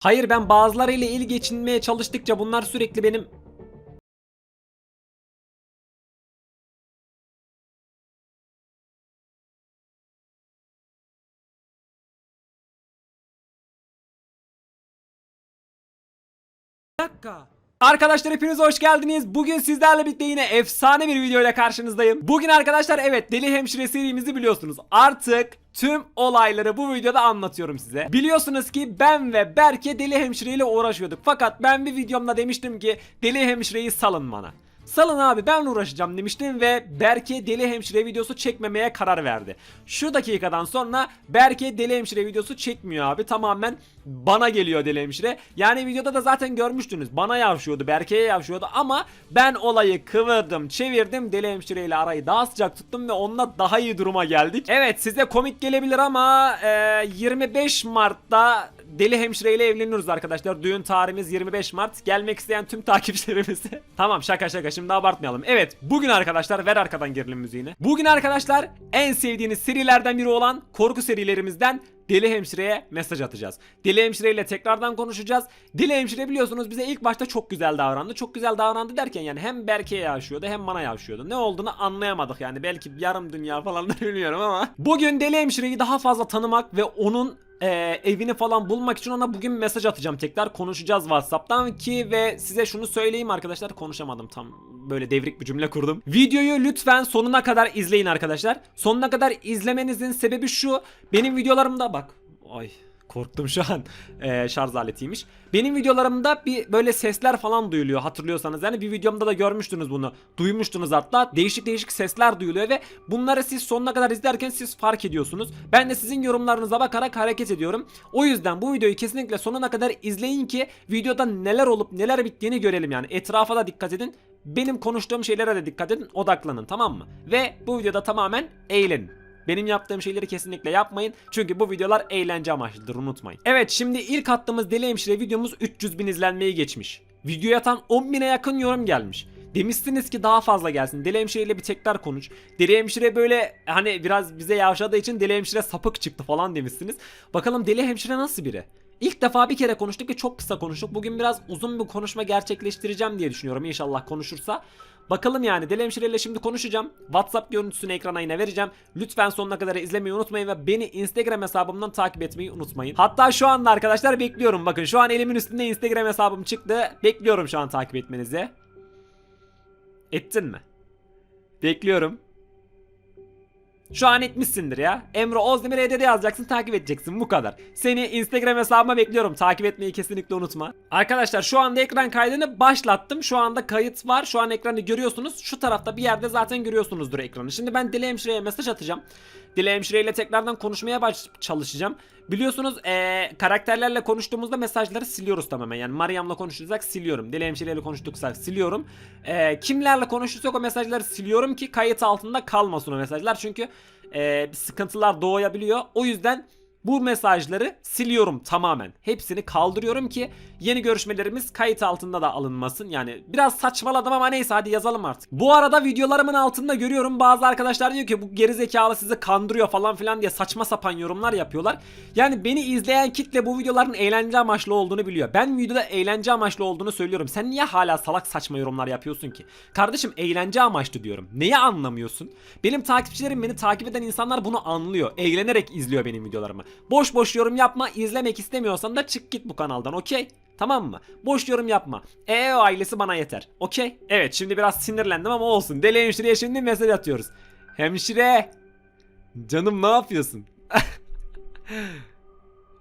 Hayır ben bazılarıyla il geçinmeye çalıştıkça bunlar sürekli benim dakika. Arkadaşlar hepiniz hoş geldiniz. Bugün sizlerle birlikte yine efsane bir video ile karşınızdayım. Bugün arkadaşlar evet Deli Hemşire serimizi biliyorsunuz. Artık tüm olayları bu videoda anlatıyorum size. Biliyorsunuz ki ben ve Berke Deli Hemşire ile uğraşıyorduk. Fakat ben bir videomda demiştim ki Deli Hemşireyi salın bana. Salın abi ben uğraşacağım demiştim ve Berke Deli Hemşire videosu çekmemeye karar verdi. Şu dakikadan sonra Berke Deli Hemşire videosu çekmiyor abi. Tamamen bana geliyor Deli Hemşire. Yani videoda da zaten görmüştünüz. Bana yavşıyordu, Berke'ye yavşıyordu ama ben olayı kıvırdım, çevirdim. Deli Hemşire ile arayı daha sıcak tuttum ve onunla daha iyi duruma geldik. Evet size komik gelebilir ama e, 25 Mart'ta Deli Hemşire ile evleniyoruz arkadaşlar. Düğün tarihimiz 25 Mart. Gelmek isteyen tüm takipçilerimize. tamam şaka şaka şimdi abartmayalım. Evet bugün arkadaşlar ver arkadan gerilim müziğini. Bugün arkadaşlar en sevdiğiniz serilerden biri olan korku serilerimizden Deli Hemşire'ye mesaj atacağız. Deli Hemşire ile tekrardan konuşacağız. Deli Hemşire biliyorsunuz bize ilk başta çok güzel davrandı. Çok güzel davrandı derken yani hem Berke'ye yavşıyordu hem bana yavşıyordu. Ne olduğunu anlayamadık yani. Belki yarım dünya falan da bilmiyorum ama. Bugün Deli Hemşire'yi daha fazla tanımak ve onun e, evini falan bulmak için ona bugün mesaj atacağım tekrar konuşacağız Whatsapp'tan ki ve size şunu söyleyeyim arkadaşlar konuşamadım tam böyle devrik bir cümle kurdum. Videoyu lütfen sonuna kadar izleyin arkadaşlar. Sonuna kadar izlemenizin sebebi şu. Benim videolarımda bak. Ay korktum şu an. Ee, şarj aletiymiş. Benim videolarımda bir böyle sesler falan duyuluyor hatırlıyorsanız. Yani bir videomda da görmüştünüz bunu. Duymuştunuz hatta. Değişik değişik sesler duyuluyor ve bunları siz sonuna kadar izlerken siz fark ediyorsunuz. Ben de sizin yorumlarınıza bakarak hareket ediyorum. O yüzden bu videoyu kesinlikle sonuna kadar izleyin ki videoda neler olup neler bittiğini görelim yani. Etrafa da dikkat edin. Benim konuştuğum şeylere de dikkat edin. Odaklanın tamam mı? Ve bu videoda tamamen eğlenin. Benim yaptığım şeyleri kesinlikle yapmayın. Çünkü bu videolar eğlence amaçlıdır unutmayın. Evet şimdi ilk attığımız Deli Hemşire videomuz 300 bin izlenmeyi geçmiş. Videoya tam 10 bine yakın yorum gelmiş. Demişsiniz ki daha fazla gelsin. Deli Hemşire ile bir tekrar konuş. Deli Hemşire böyle hani biraz bize yavşadığı için Deli Hemşire sapık çıktı falan demişsiniz. Bakalım Deli Hemşire nasıl biri? İlk defa bir kere konuştuk ve çok kısa konuştuk. Bugün biraz uzun bir konuşma gerçekleştireceğim diye düşünüyorum. İnşallah konuşursa. Bakalım yani Deli Hemşire ile şimdi konuşacağım. WhatsApp görüntüsünü ekrana yine vereceğim. Lütfen sonuna kadar izlemeyi unutmayın ve beni Instagram hesabımdan takip etmeyi unutmayın. Hatta şu anda arkadaşlar bekliyorum. Bakın şu an elimin üstünde Instagram hesabım çıktı. Bekliyorum şu an takip etmenizi. Ettin mi? Bekliyorum. Şu an etmişsindir ya. Emre Ozdemir EDD yazacaksın takip edeceksin bu kadar. Seni Instagram hesabıma bekliyorum. Takip etmeyi kesinlikle unutma. Arkadaşlar şu anda ekran kaydını başlattım. Şu anda kayıt var. Şu an ekranı görüyorsunuz. Şu tarafta bir yerde zaten görüyorsunuzdur ekranı. Şimdi ben Dile Hemşire'ye mesaj atacağım. Dile Hemşire tekrardan konuşmaya baş çalışacağım. Biliyorsunuz ee, karakterlerle konuştuğumuzda mesajları siliyoruz tamamen. Yani Mariam'la konuşursak siliyorum. Dile Hemşire ile siliyorum. E, kimlerle konuşursak o mesajları siliyorum ki kayıt altında kalmasın o mesajlar. Çünkü e, sıkıntılar doğabiliyor. O yüzden bu mesajları siliyorum tamamen. Hepsini kaldırıyorum ki yeni görüşmelerimiz kayıt altında da alınmasın. Yani biraz saçmaladım ama neyse hadi yazalım artık. Bu arada videolarımın altında görüyorum bazı arkadaşlar diyor ki bu gerizekalı sizi kandırıyor falan filan diye saçma sapan yorumlar yapıyorlar. Yani beni izleyen kitle bu videoların eğlence amaçlı olduğunu biliyor. Ben videoda eğlence amaçlı olduğunu söylüyorum. Sen niye hala salak saçma yorumlar yapıyorsun ki? Kardeşim eğlence amaçlı diyorum. Neyi anlamıyorsun? Benim takipçilerim beni takip eden insanlar bunu anlıyor. Eğlenerek izliyor benim videolarımı. Boş boş yorum yapma. İzlemek istemiyorsan da çık git bu kanaldan okey? Tamam mı? Boş yorum yapma. EO ailesi bana yeter. Okey? Evet şimdi biraz sinirlendim ama olsun. Deli hemşireye şimdi mesaj atıyoruz. Hemşire. Canım ne yapıyorsun?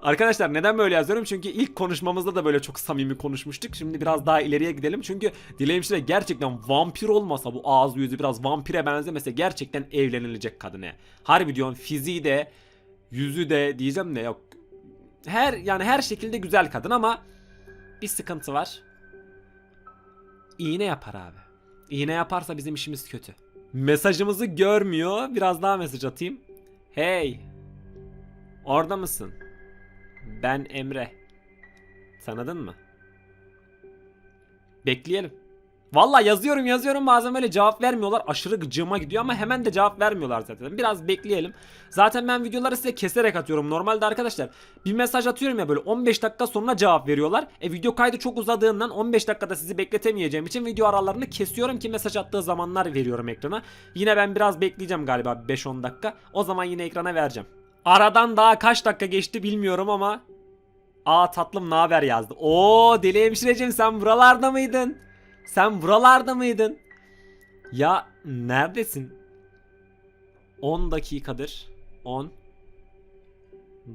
Arkadaşlar neden böyle yazıyorum? Çünkü ilk konuşmamızda da böyle çok samimi konuşmuştuk. Şimdi biraz daha ileriye gidelim. Çünkü Dile Hemşire gerçekten vampir olmasa bu ağız yüzü biraz vampire benzemese gerçekten evlenilecek kadına. Harbi diyorum fiziği de yüzü de diyeceğim de yok. Her yani her şekilde güzel kadın ama bir sıkıntı var. İğne yapar abi. İğne yaparsa bizim işimiz kötü. Mesajımızı görmüyor. Biraz daha mesaj atayım. Hey. Orada mısın? Ben Emre. Tanıdın mı? Bekleyelim. Valla yazıyorum yazıyorum bazen böyle cevap vermiyorlar. Aşırı gıcığıma gidiyor ama hemen de cevap vermiyorlar zaten. Biraz bekleyelim. Zaten ben videoları size keserek atıyorum. Normalde arkadaşlar bir mesaj atıyorum ya böyle 15 dakika sonra cevap veriyorlar. E video kaydı çok uzadığından 15 dakikada sizi bekletemeyeceğim için video aralarını kesiyorum ki mesaj attığı zamanlar veriyorum ekrana. Yine ben biraz bekleyeceğim galiba 5-10 dakika. O zaman yine ekrana vereceğim. Aradan daha kaç dakika geçti bilmiyorum ama Aa tatlım haber yazdı. Oo deli hemşirecim sen buralarda mıydın? Sen buralarda mıydın? Ya neredesin? 10 dakikadır 10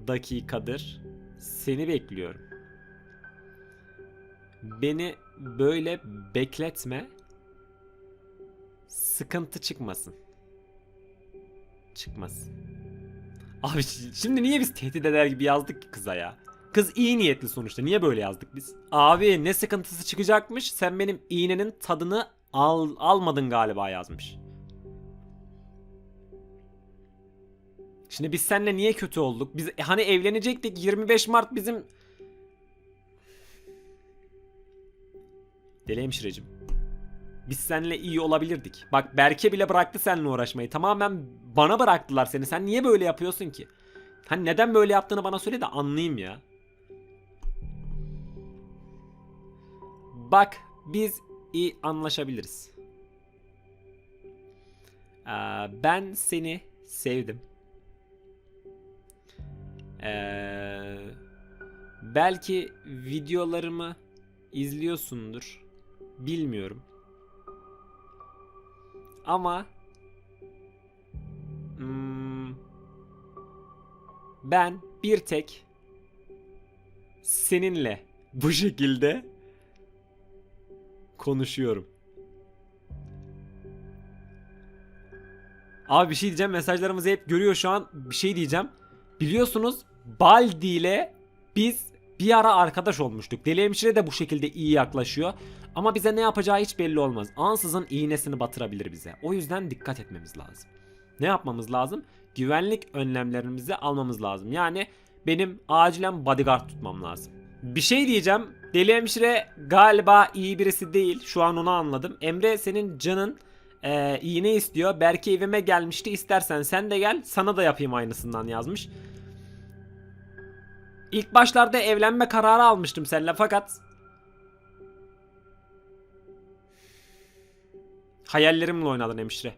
dakikadır seni bekliyorum. Beni böyle bekletme. Sıkıntı çıkmasın. Çıkmasın. Abi şi- şimdi niye biz tehdit eder gibi yazdık ki kıza ya? Kız iyi niyetli sonuçta. Niye böyle yazdık biz? Abi ne sıkıntısı çıkacakmış? Sen benim iğnenin tadını al almadın galiba yazmış. Şimdi biz seninle niye kötü olduk? Biz hani evlenecektik 25 Mart bizim Deli hemşirecim. Biz seninle iyi olabilirdik. Bak Berke bile bıraktı seninle uğraşmayı. Tamamen bana bıraktılar seni. Sen niye böyle yapıyorsun ki? Hani neden böyle yaptığını bana söyle de anlayayım ya. Bak biz iyi anlaşabiliriz. Ee, ben seni sevdim. Ee, belki videolarımı izliyorsundur. Bilmiyorum. Ama hmm, ben bir tek seninle bu şekilde konuşuyorum. Abi bir şey diyeceğim. Mesajlarımızı hep görüyor şu an. Bir şey diyeceğim. Biliyorsunuz Baldi ile biz bir ara arkadaş olmuştuk. Deli hemşire de bu şekilde iyi yaklaşıyor. Ama bize ne yapacağı hiç belli olmaz. Ansızın iğnesini batırabilir bize. O yüzden dikkat etmemiz lazım. Ne yapmamız lazım? Güvenlik önlemlerimizi almamız lazım. Yani benim acilen bodyguard tutmam lazım. Bir şey diyeceğim. Deli hemşire galiba iyi birisi değil. Şu an onu anladım. Emre senin canın eee, iğne istiyor. Belki evime gelmişti. İstersen sen de gel. Sana da yapayım aynısından yazmış. İlk başlarda evlenme kararı almıştım seninle fakat hayallerimle oynadın hemşire.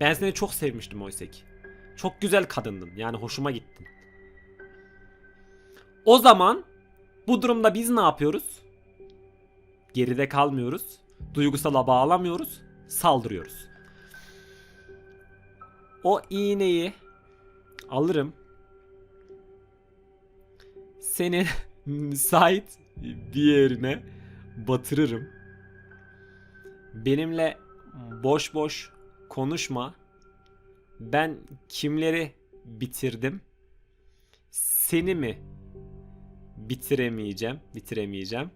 Ben seni çok sevmiştim oysa ki. Çok güzel kadındın. Yani hoşuma gittin. O zaman bu durumda biz ne yapıyoruz? Geride kalmıyoruz. Duygusala bağlamıyoruz. Saldırıyoruz. O iğneyi alırım. Seni müsait bir yerine batırırım. Benimle boş boş konuşma. Ben kimleri bitirdim? Seni mi bitiremeyeceğim? Bitiremeyeceğim.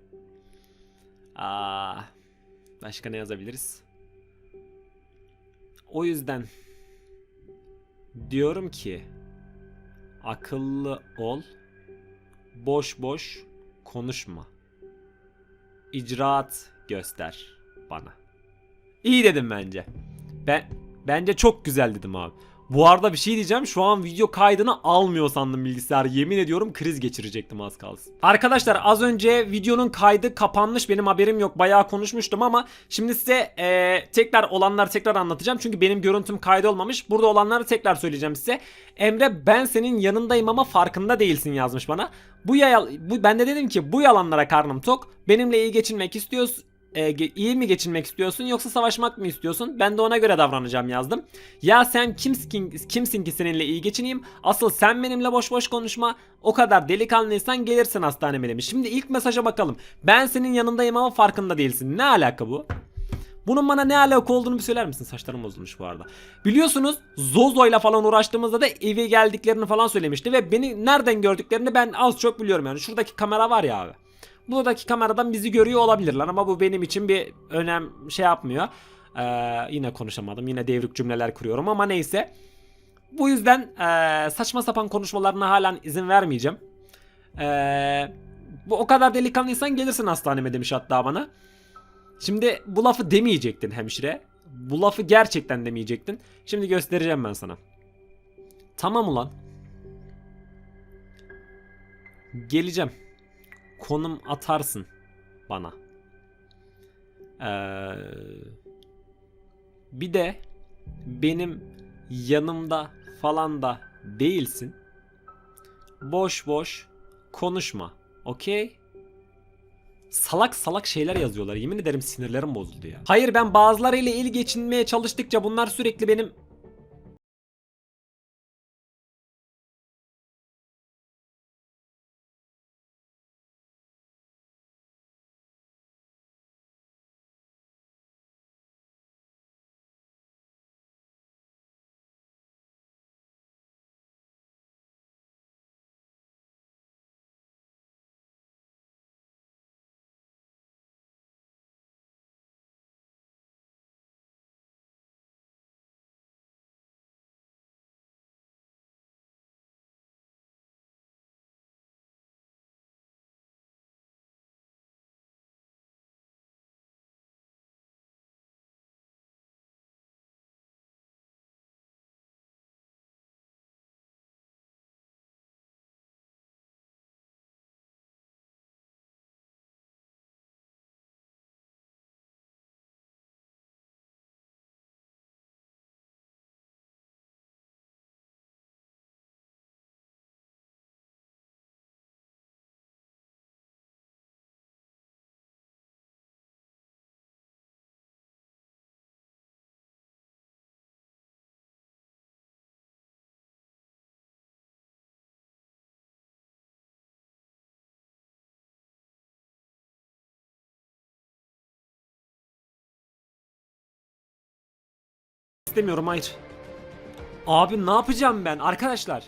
Aa, başka ne yazabiliriz? O yüzden diyorum ki akıllı ol. Boş boş konuşma. İcraat göster bana. İyi dedim bence. Ben bence çok güzel dedim abi. Bu arada bir şey diyeceğim. Şu an video kaydını almıyor sandım bilgisayar. Yemin ediyorum kriz geçirecektim az kalsın. Arkadaşlar az önce videonun kaydı kapanmış. Benim haberim yok. Bayağı konuşmuştum ama şimdi size eee, tekrar olanları tekrar anlatacağım. Çünkü benim görüntüm kaydı olmamış. Burada olanları tekrar söyleyeceğim size. Emre ben senin yanındayım ama farkında değilsin yazmış bana. Bu, yayal, bu ben de dedim ki bu yalanlara karnım tok. Benimle iyi geçinmek istiyorsun e, iyi mi geçinmek istiyorsun yoksa savaşmak mı istiyorsun? Ben de ona göre davranacağım yazdım. Ya sen kimsin, kimsin ki seninle iyi geçineyim? Asıl sen benimle boş boş konuşma. O kadar delikanlıysan gelirsin hastaneme demiş. Şimdi ilk mesaja bakalım. Ben senin yanındayım ama farkında değilsin. Ne alaka bu? Bunun bana ne alaka olduğunu bir söyler misin? Saçlarım bozulmuş bu arada. Biliyorsunuz Zozo'yla falan uğraştığımızda da eve geldiklerini falan söylemişti ve beni nereden gördüklerini ben az çok biliyorum yani. Şuradaki kamera var ya abi. Buradaki kameradan bizi görüyor olabilirler ama bu benim için bir önem şey yapmıyor. Ee, yine konuşamadım. Yine devrik cümleler kuruyorum ama neyse. Bu yüzden ee, saçma sapan konuşmalarına halen izin vermeyeceğim. Ee, bu o kadar delikanlıysan gelirsin hastaneme demiş hatta bana. Şimdi bu lafı demeyecektin hemşire. Bu lafı gerçekten demeyecektin. Şimdi göstereceğim ben sana. Tamam ulan. Geleceğim. Konum atarsın bana. Ee, bir de benim yanımda falan da değilsin. Boş boş konuşma. Okey? Salak salak şeyler yazıyorlar. Yemin ederim sinirlerim bozuldu ya. Hayır ben bazılarıyla il geçinmeye çalıştıkça bunlar sürekli benim istemiyorum hayır. Abi ne yapacağım ben arkadaşlar?